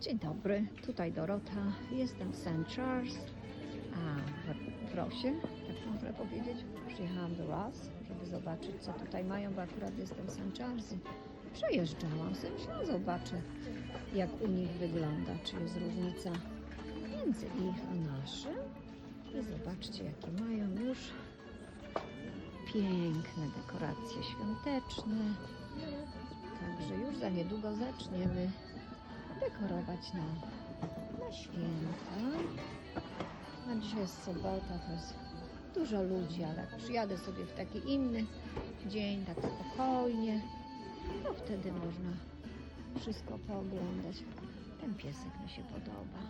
Dzień dobry, tutaj Dorota. Jestem w St. Charles, a w Rosie, tak można powiedzieć. Przyjechałam do Ross, żeby zobaczyć, co tutaj mają, bo akurat jestem w St. Charles. Przejeżdżałam sobie, myślałam, zobaczę, jak u nich wygląda, czy jest różnica między ich a naszym. I zobaczcie, jakie mają już piękne dekoracje świąteczne. Także już za niedługo zaczniemy dekorować na, na święta. A dzisiaj jest sobota, to jest dużo ludzi, ale jak przyjadę sobie w taki inny dzień, tak spokojnie, to wtedy można wszystko pooglądać. Ten piesek mi się podoba.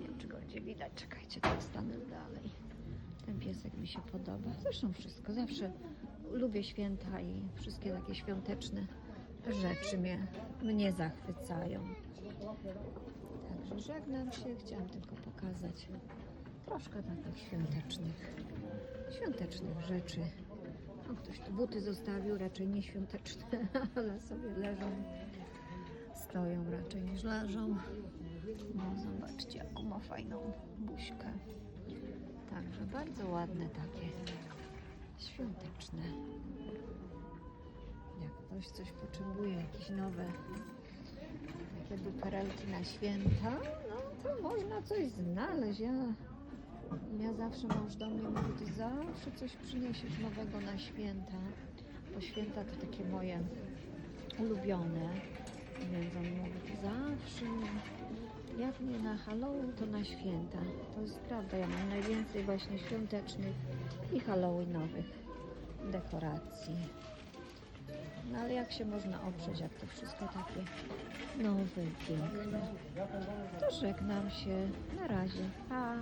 Nie wiem, czy go będzie widać. Czekajcie, tak stanę dalej. Ten piesek mi się podoba. Zresztą wszystko. Zawsze lubię święta i wszystkie takie świąteczne rzeczy mnie, mnie zachwycają. Także żegnam się. Chciałam tylko pokazać troszkę takich świątecznych, świątecznych rzeczy. O, ktoś tu buty zostawił, raczej nie świąteczne, ale sobie leżą. Stoją raczej niż leżą. No, zobaczcie, jaką ma fajną buźkę. Także bardzo ładne takie świąteczne. Jak ktoś coś potrzebuje, jakieś nowe na święta, no to można coś znaleźć. Ja, ja zawsze mąż do mnie mówi, ty zawsze coś przyniesiesz nowego na święta, bo święta to takie moje ulubione. Więc on mówi, ty zawsze, jak nie na Halloween, to na święta. To jest prawda, ja mam najwięcej właśnie świątecznych i halloweenowych dekoracji. No ale jak się można oprzeć, jak to wszystko takie nowe i piękne. To żegnam się. Na razie. Pa.